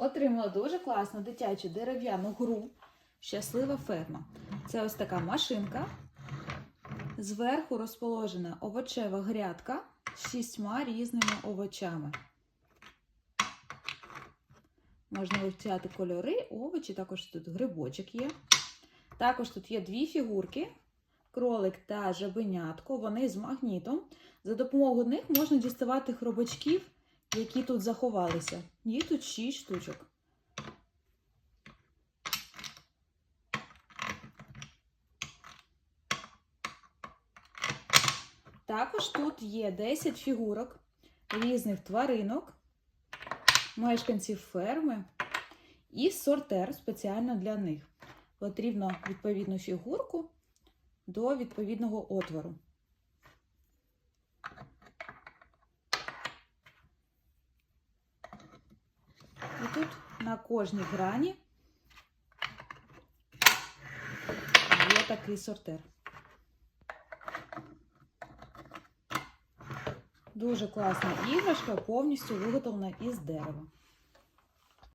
Отримала дуже класну дитячу дерев'яну гру Щаслива ферма. Це ось така машинка. Зверху розположена овочева грядка з шістьма різними овочами. Можна вивчати кольори, овочі, також тут грибочок є. Також тут є дві фігурки: кролик та жабенятко. Вони з магнітом. За допомогою них можна діставати хробачків, які тут заховалися. Їх тут 6 штучок. Також тут є 10 фігурок різних тваринок, мешканців ферми і сортер спеціально для них. Потрібно відповідну фігурку до відповідного отвору. Тут на кожній грані є такий сортер. Дуже класна іграшка, повністю виготовлена із дерева.